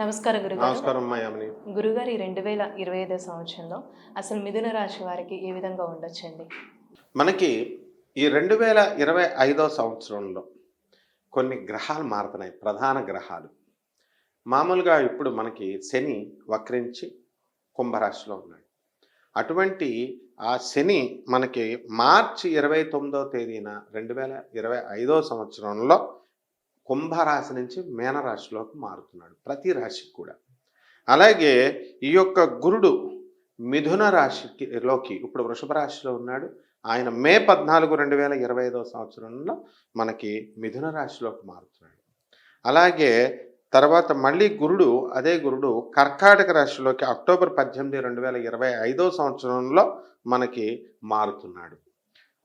నమస్కారం గురుగారు. నమస్కారం యామిని. గురుగారు ఈ రెండు వేల ఇరవై ఐదో సంవత్సరంలో అసలు మిథున రాశి వారికి ఏ విధంగా ఉండొచ్చండి? మనకి ఈ రెండు వేల ఇరవై ఐదో సంవత్సరంలో కొన్ని గ్రహాలు మారుతున్నాయి. ప్రధాన గ్రహాలు. మామూలుగా ఇప్పుడు మనకి శని వక్రించి కుంభరాశిలో ఉన్నాడు. అటువంటి ఆ శని మనకి మార్చి ఇరవై తొమ్మిదో తేదీన రెండు వేల ఇరవై ఐదో సంవత్సరంలో కుంభరాశి నుంచి మేనరాశిలోకి మారుతున్నాడు ప్రతి రాశికి కూడా. అలాగే ఈ యొక్క గురుడు మిథున రాశికి లోకి ఇప్పుడు వృషభ రాశిలో ఉన్నాడు. ఆయన మే పద్నాలుగు రెండు వేల ఇరవై ఐదవ సంవత్సరంలో మనకి మిథున రాశిలోకి మారుతున్నాడు. అలాగే తర్వాత మళ్ళీ గురుడు అదే గురుడు కర్కాటక రాశిలోకి అక్టోబర్ పద్దెనిమిది రెండు వేల ఇరవై ఐదో సంవత్సరంలో మనకి మారుతున్నాడు.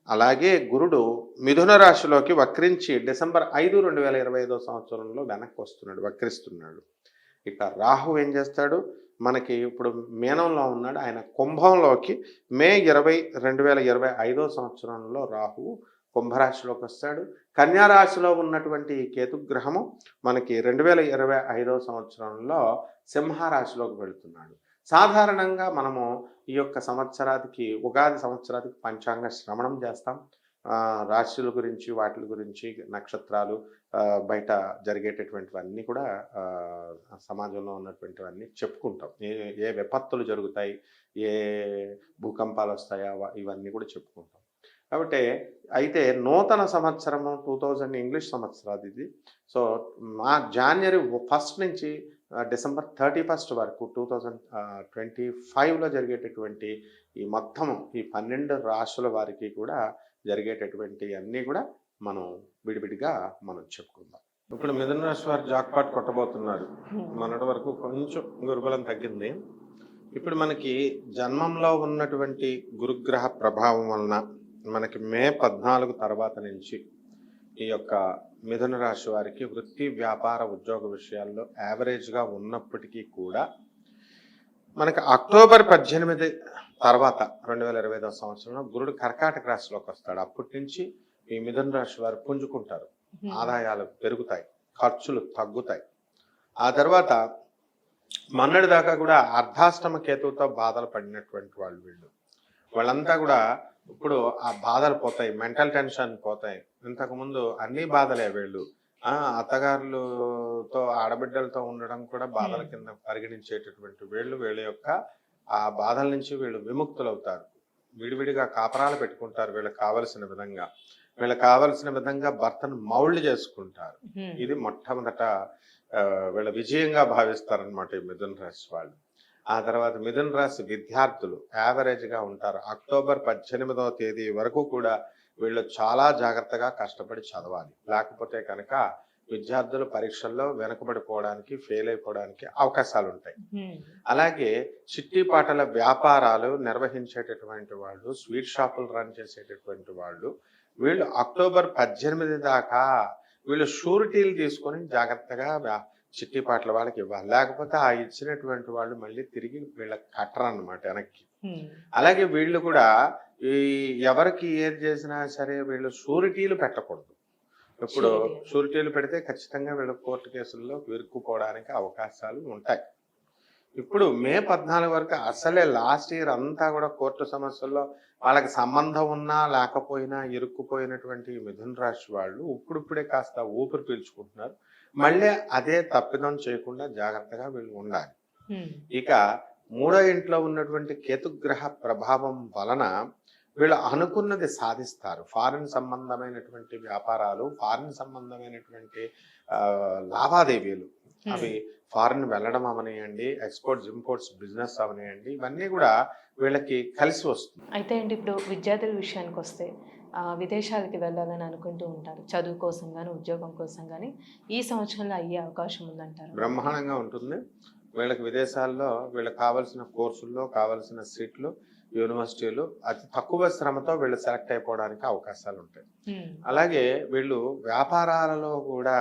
అలాగే గురుడు మిథున రాశిలోకి వక్రించి డిసెంబర్ ఐదు రెండు వేల ఇరవై ఐదో సంవత్సరంలో వెనక్కి వస్తున్నాడు వక్రిస్తున్నాడు. ఇక రాహు ఏం చేస్తాడు? మనకి ఇప్పుడు మీనంలో ఉన్నాడు ఆయన కుంభంలోకి మే ఇరవై రెండు వేల ఇరవై ఐదో సంవత్సరంలో రాహు కుంభరాశిలోకి వస్తాడు. కన్యా రాశిలో ఉన్నటువంటి ఈ కేతుగ్రహము మనకి రెండు వేల ఇరవై ఐదో సంవత్సరంలో సింహరాశిలోకి వెళుతున్నాడు. సాధారణంగా మనము ఈ యొక్క సంవత్సరానికి ఉగాది సంవత్సరానికి పంచాంగ శ్రవణం చేస్తాం. రాశుల గురించి వాటి గురించి నక్షత్రాలు బయట జరిగేటటువంటివన్నీ కూడా సమాజంలో ఉన్నటువంటివన్నీ చెప్పుకుంటాం. ఏ ఏ విపత్తులు జరుగుతాయి ఏ భూకంపాలు వస్తాయా ఇవన్నీ కూడా చెప్పుకుంటాం. కాబట్టి అయితే నూతన సంవత్సరము టూ థౌజండ్ ఇంగ్లీష్ సంవత్సరాది ఇది. సో మా జాన్వరి ఫస్ట్ నుంచి డిసెంబర్ థర్టీ ఫస్ట్ వరకు టూ థౌజండ్ ట్వంటీ ఫైవ్లో జరిగేటటువంటి ఈ మొత్తం ఈ పన్నెండు రాశుల వారికి కూడా జరిగేటటువంటి అన్నీ కూడా మనం విడివిడిగా మనం చెప్పుకుందాం. ఇప్పుడు మిథున రాశి వారు జాక్పాట్ కొట్టబోతున్నారు. మొన్నటి వరకు కొంచెం గురుబలం తగ్గింది. ఇప్పుడు మనకి జన్మంలో ఉన్నటువంటి గురుగ్రహ ప్రభావం వలన మనకి మే పద్నాలుగు తర్వాత నుంచి ఈ యొక్క మిథున రాశి వారికి వృత్తి వ్యాపార ఉద్యోగ విషయాల్లో యావరేజ్గా ఉన్నప్పటికీ కూడా మనకి అక్టోబర్ పద్దెనిమిది తర్వాత రెండు వేల ఇరవై ఐదవ సంవత్సరంలో గురుడు కర్కాటక రాశిలోకి వస్తాడు. అప్పటి నుంచి ఈ మిథున రాశి వారు పుంజుకుంటారు. ఆదాయాలు పెరుగుతాయి ఖర్చులు తగ్గుతాయి. ఆ తర్వాత మొన్నటి దాకా కూడా అర్ధాష్టమ కేతువుతో బాధలు పడినటువంటి వాళ్ళు వీళ్ళు. వాళ్ళంతా కూడా ఇప్పుడు ఆ బాధలు పోతాయి మెంటల్ టెన్షన్ పోతాయి. ఇంతకుముందు అన్ని బాధలే వీళ్ళు. ఆ అత్తగారులతో ఆడబిడ్డలతో ఉండడం కూడా బాధల కింద పరిగణించేటటువంటి వీళ్ళు వీళ్ళ యొక్క ఆ బాధల నుంచి వీళ్ళు విముక్తులవుతారు. విడివిడిగా కాపరాలు పెట్టుకుంటారు వీళ్ళకి కావలసిన విధంగా. వీళ్ళకి కావలసిన విధంగా భర్తను మౌల్డ్ చేసుకుంటారు. ఇది మొట్టమొదట వీళ్ళ విజయంగా భావిస్తారనమాట ఈ మిథున రాశి వాళ్ళు. ఆ తర్వాత మిథున రాశి విద్యార్థులు యావరేజ్గా ఉంటారు. అక్టోబర్ పద్దెనిమిదవ తేదీ వరకు కూడా వీళ్ళు చాలా జాగ్రత్తగా కష్టపడి చదవాలి. లేకపోతే కనుక విద్యార్థులు పరీక్షల్లో వెనుకబడిపోవడానికి ఫెయిల్ అయిపోవడానికి అవకాశాలు ఉంటాయి. అలాగే చిట్టిపాటల వ్యాపారాలు నిర్వహించేటటువంటి వాళ్ళు స్వీట్ షాపులు రన్ చేసేటటువంటి వాళ్ళు వీళ్ళు అక్టోబర్ పద్దెనిమిది దాకా వీళ్ళు షూరిటీలు తీసుకొని జాగ్రత్తగా వ్యా- చిట్టిపాటల వాళ్ళకి ఇవ్వాలి. లేకపోతే ఆ ఇచ్చినటువంటి వాళ్ళు మళ్ళీ తిరిగి వీళ్ళకి కట్టరు అనమాట వెనక్కి. అలాగే వీళ్ళు కూడా ఈ ఎవరికి ఏది చేసినా సరే వీళ్ళు షూరిటీలు పెట్టకూడదు. ఇప్పుడు. షూరిటీలు. పెడితే ఖచ్చితంగా వీళ్ళు కోర్టు కేసుల్లో ఇరుక్కుపోవడానికి అవకాశాలు ఉంటాయి. ఇప్పుడు మే పద్నాలుగు వరకు అసలే లాస్ట్ ఇయర్ అంతా కూడా కోర్టు సమస్యల్లో వాళ్ళకి సంబంధం ఉన్నా లేకపోయినా ఇరుక్కుపోయినటువంటి మిథున రాశి వాళ్ళు ఇప్పుడిప్పుడే కాస్త ఊపిరి పీల్చుకుంటున్నారు. మళ్ళీ అదే తప్పిదం చేయకుండా జాగ్రత్తగా వీళ్ళు ఉండాలి. ఇక మూడో ఇంట్లో ఉన్నటువంటి కేతుగ్రహ ప్రభావం వలన వీళ్ళు అనుకున్నది సాధిస్తారు. ఫారిన్ సంబంధమైనటువంటి వ్యాపారాలు ఫారిన్ సంబంధమైనటువంటి లావాదేవీలు. అవి ఫారిన్ వెళ్ళడం అవనియండి ఎక్స్పోర్ట్స్ ఇంపోర్ట్స్ బిజినెస్ అవనియండి ఇవన్నీ కూడా వీళ్ళకి కలిసి వస్తుంది. అయితే అండి ఇప్పుడు విద్యార్థుల విషయానికి వస్తే విదేశాలకి వెళ్ళాలని అనుకుంటూ ఉంటారు. చదువు కోసం కానీ ఉద్యోగం కోసం కానీ ఈ సంవత్సరంలో అయ్యే అవకాశం ఉందంటారు. బ్రహ్మాండంగా ఉంటుంది. వీళ్ళకి విదేశాల్లో వీళ్ళకి కావాల్సిన కోర్సుల్లో కావాల్సిన సీట్లు యూనివర్సిటీలు అతి తక్కువ శ్రమతో వీళ్ళు సెలెక్ట్ అయిపోవడానికి అవకాశాలు ఉంటాయి. అలాగే వీళ్ళు వ్యాపారాలలో కూడా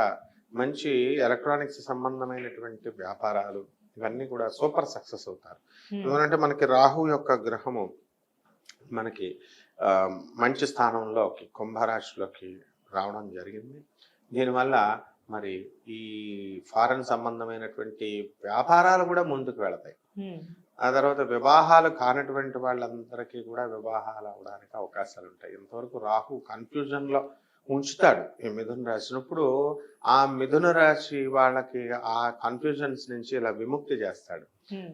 మంచి ఎలక్ట్రానిక్స్ సంబంధమైనటువంటి వ్యాపారాలు ఇవన్నీ కూడా సూపర్ సక్సెస్ అవుతారు. ఎందుకంటే మనకి రాహు యొక్క గ్రహము మనకి మంచి స్థానంలోకి కుంభరాశిలోకి రావడం జరిగింది. దీనివల్ల మరి ఈ ఫారెన్ సంబంధమైనటువంటి వ్యాపారాలు కూడా ముందుకు వెళతాయి. ఆ తర్వాత వివాహాలు కానటువంటి వాళ్ళందరికీ కూడా వివాహాలు అవడానికి అవకాశాలు ఉంటాయి. ఇంతవరకు రాహు కన్ఫ్యూజన్లో ఉంచుతాడు ఈ మిథున రాసినప్పుడు ఆ మిథున రాశి వాళ్ళకి ఆ కన్ఫ్యూజన్స్ నుంచి ఇలా విముక్తి చేస్తాడు.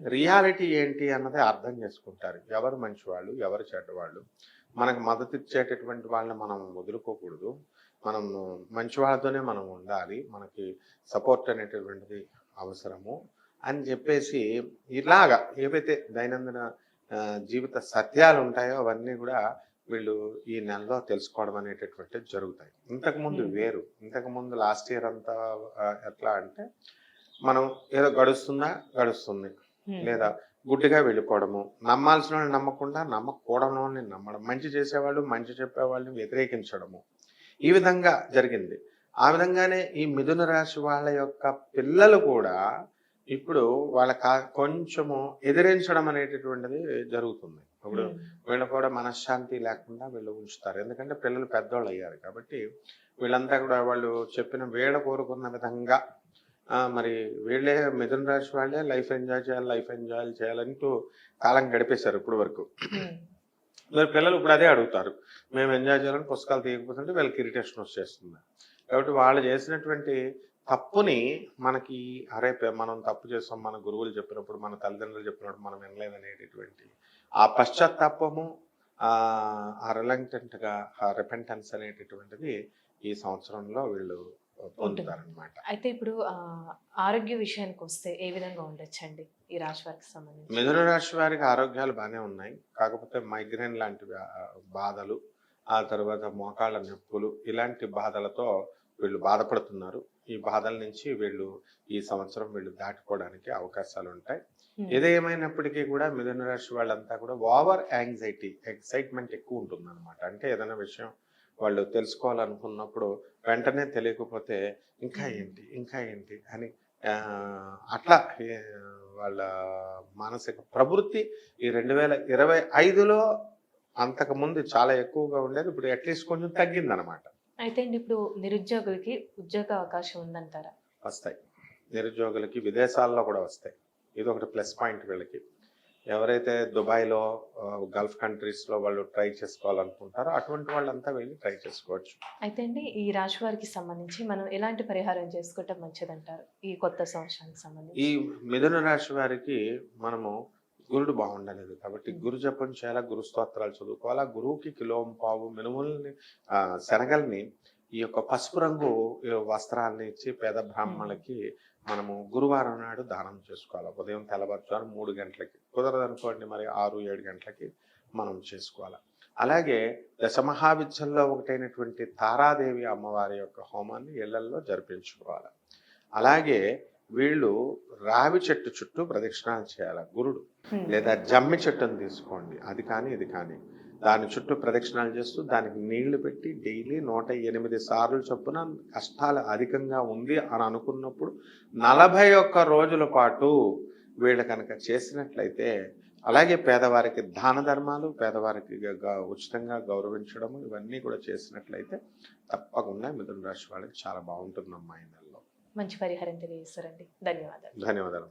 రియాలిటీ ఏంటి అన్నది అర్థం చేసుకుంటారు. ఎవరు మంచివాళ్ళు ఎవరు చెడ్డవాళ్ళు. మనకు మద్దతు ఇచ్చేటటువంటి వాళ్ళని మనం వదులుకోకూడదు. మనం మంచి వాళ్ళతోనే మనం ఉండాలి. మనకి సపోర్ట్ అనేటటువంటిది అవసరము అని చెప్పేసి ఇలాగా ఏవైతే దైనందిన జీవిత సత్యాలు ఉంటాయో అవన్నీ కూడా వీళ్ళు ఈ నెలలో తెలుసుకోవడం అనేటటువంటిది జరుగుతాయి. ఇంతకు ముందు Hmm. వేరు. ఇంతకు ముందు లాస్ట్ ఇయర్ అంతా ఎట్లా అంటే మనం ఏదో గడుస్తుందా. గడుస్తుంది లేదా గుడ్డిగా వెళ్ళిపోవడము. నమ్మాల్సిన వాళ్ళని నమ్మకుండా నమ్మకూడని వాళ్ళని నమ్మడం. మంచి చేసేవాళ్ళు మంచి చెప్పేవాళ్ళని వ్యతిరేకించడము. ఈ విధంగా జరిగింది. ఆ విధంగానే ఈ మిథున రాశి వాళ్ళ యొక్క పిల్లలు కూడా ఇప్పుడు వాళ్ళ కా- కొంచెము ఎదిరించడం అనేటటువంటిది జరుగుతుంది. ఇప్పుడు ఉమ్, వీళ్ళు కూడా మనశ్శాంతి లేకుండా వీళ్ళు ఉంచుతారు. ఎందుకంటే పిల్లలు పెద్దోళ్ళు అయ్యారు కాబట్టి వీళ్ళంతా కూడా వాళ్ళు చెప్పిన వీళ్ళ కోరుకున్న విధంగా మరి వీళ్ళే మిథున రాశి వాళ్ళే లైఫ్ ఎంజాయ్ చేయాలి లైఫ్ ఎంజాయ్ చేయాలంటూ కాలం గడిపేశారు ఇప్పుడు వరకు. ఉమ్, మరి పిల్లలు ఇప్పుడు అదే అడుగుతారు. మేము ఎంజాయ్ చేయాలని పుస్తకాలు తీయకపోతుంటే వీళ్ళకి ఇరిటేషన్ వచ్చేస్తుంది. కాబట్టి వాళ్ళు చేసినటువంటి తప్పుని మనకి అరే మనం తప్పు చేస్తాం మన గురువులు చెప్పినప్పుడు మన తల్లిదండ్రులు చెప్పినప్పుడు మనం వినలేదనేటటువంటి ఆ పశ్చాత్తాపము ఆ ఆ reluctant గా ఆ రిపెంటెన్స్ అనేటటువంటిది ఈ సంవత్సరంలో వీళ్ళు పొందుతారనమాట అయితే ఇప్పుడు ఆరోగ్య విషయానికి వస్తే ఏ విధంగా ఉండొచ్చండి ఈ రాశి వారికి సంబంధించి? మిథున రాశి వారికి ఆరోగ్యాలు బాగానే ఉన్నాయి. కాకపోతే మైగ్రేన్ లాంటి బాధలు ఆ తర్వాత మోకాళ్ళ నొప్పులు ఇలాంటి బాధలతో వీళ్ళు బాధపడుతున్నారు. ఈ బాధల నుంచి వీళ్ళు ఈ సంవత్సరం వీళ్ళు దాటుకోవడానికి అవకాశాలు ఉంటాయి. ఏదేమైనప్పటికీ కూడా మిథున రాశి వాళ్ళంతా కూడా ఓవర్ యాంగ్జైటీ ఎక్సైట్మెంట్ ఎక్కువ ఉంటుంది అనమాట అంటే ఏదైనా విషయం వాళ్ళు తెలుసుకోవాలనుకున్నప్పుడు వెంటనే తెలియకపోతే ఇంకా ఏంటి ఇంకా ఏంటి అని అట్లా వాళ్ళ మానసిక ప్రవృత్తి ఈ రెండు వేల ఇరవై ఐదులో అంతకుముందు చాలా ఎక్కువగా ఉండేది. ఇప్పుడు అట్లీస్ట్ కొంచెం తగ్గిందనమాట అయితే ఇప్పుడు నిరుద్యోగులకి ఉద్యోగ అవకాశం ఉందంటారా? వస్తాయి. నిరుద్యోగులకి విదేశాల్లో కూడా వస్తాయి. ఇది ఒకటి ప్లస్ పాయింట్ వీళ్ళకి. ఎవరైతే దుబాయ్లో గల్ఫ్ కంట్రీస్లో వాళ్ళు ట్రై చేసుకోవాలనుకుంటారో అటువంటి వాళ్ళంతా వెళ్ళి ట్రై చేసుకోవచ్చు. అయితే అండి ఈ రాశి వారికి సంబంధించి మనం ఎలాంటి పరిహారం చేసుకుంటే మంచిదంటారు? ఈ కొత్త సంవత్సరానికి సంబంధించి. ఈ మిథున రాశి వారికి మనము గురుడు బాగుండలేదు కాబట్టి గురు జపం చేయాలా గురు స్తోత్రాలు చదువుకోవాలా గురువుకి కిలోం పావు మినుముల్ని శనగల్ని ఈ యొక్క పసుపు రంగు వస్త్రాన్ని ఇచ్చి పేద బ్రాహ్మణులకి మనము గురువారం నాడు దానం చేసుకోవాలి. ఉదయం తెల్లవారుజాము మూడు గంటలకి. కుదరదనుకోండి మరి ఆరు ఏడు గంటలకి మనం చేసుకోవాలి. అలాగే దశమహావిద్యల్లో ఒకటైనటువంటి తారాదేవి అమ్మవారి యొక్క హోమాన్ని ఇళ్ళల్లో జరిపించుకోవాలి. అలాగే వీళ్ళు రావి చెట్టు చుట్టూ ప్రదక్షిణాలు చేయాలి. గురుడు లేదా జమ్మి చెట్టును తీసుకోండి. అది కానీ ఇది కానీ. దాని చుట్టూ ప్రదక్షిణాలు చేస్తూ దానికి నీళ్ళు పెట్టి డైలీ నూట ఎనిమిది సార్లు చొప్పున కష్టాలు అధికంగా ఉంది అని అనుకున్నప్పుడు నలభై ఒక్క రోజుల పాటు వీళ్ళు కనుక చేసినట్లయితే అలాగే పేదవారికి దాన ధర్మాలు పేదవారికి ఉచితంగా గౌరవించడము ఇవన్నీ కూడా చేసినట్లయితే తప్పకుండా మిథున రాశి వాళ్ళకి చాలా బాగుంటుంది అమ్మాయి నెలలో. మంచి పరిహారం తెలియజేస్తారండి ధన్యవాదాలు. ధన్యవాదాలు